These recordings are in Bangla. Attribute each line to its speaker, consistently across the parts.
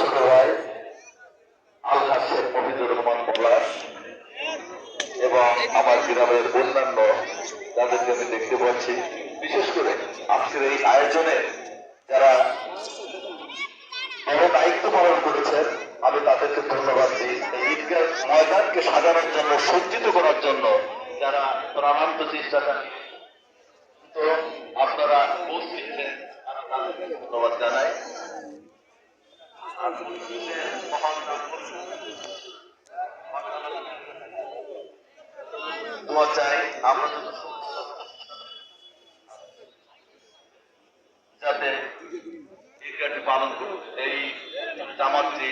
Speaker 1: ছোট ভাই আলহাজ শেখ মফিজুর রহমান পলাশ এবং আমার গ্রামের অন্যান্য যাদেরকে আমি দেখতে পাচ্ছি। বিশেষ করে আজকের এই আয়োজনে যারা বড় দায়িত্ব পালন করেছেন, আমি তাদেরকে ধন্যবাদ দিই। এই ঈদগাহ ময়দানকে সাজানোর জন্য, সজ্জিত করার জন্য যারা প্রাণান্ত চেষ্টা চালিয়ে তো আপনারা দিচ্ছেন আমি তাদেরকে ধন্যবাদ জানাই। যাতে ঈদগাহটি পালন এই জামাতটি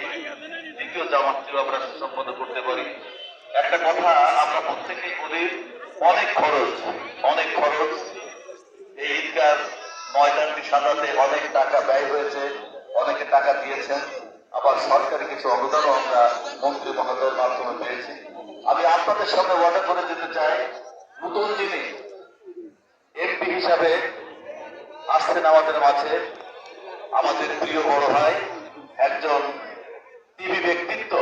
Speaker 1: দ্বিতীয় জামাতটিও আমরা সুসম্পন্ন করতে পারি একটা কথা আমরা প্রত্যেকেই বলি অনেক খরচ অনেক খরচ এই ঈদগাহ ময়দানটি সাজাতে অনেক টাকা ব্যয় হয়েছে, অনেকে টাকা দিয়েছেন। আবার সরকারি কিছু অনুদানও আমরা মন্ত্রী মহোদয়ের মাধ্যমে পেয়েছি। আমি আপনাদের সামনে ওয়াদা করে দিতে চাই, নতুন যিনি এমপি হিসাবে আসছেন আমাদের মাঝে, আমাদের প্রিয় বড় ভাই, একজন টিভি ব্যক্তিত্ব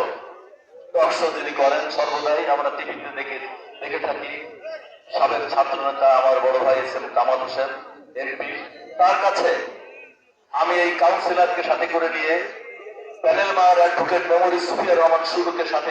Speaker 1: দর্শক যিনি করেন সর্বদাই, আমরা টিভিতে দেখে দেখে থাকি। সাবেক ছাত্র নেতা আমার বড় ভাই S M Kamal Hossain, MP. তার কাছে আমি এই কাউন্সিলরকে সাথে করে নিয়ে প্যানেল মার অ্যাডভোকেট মেমোরি সুফিয়া রহমান শুরুকে সাথে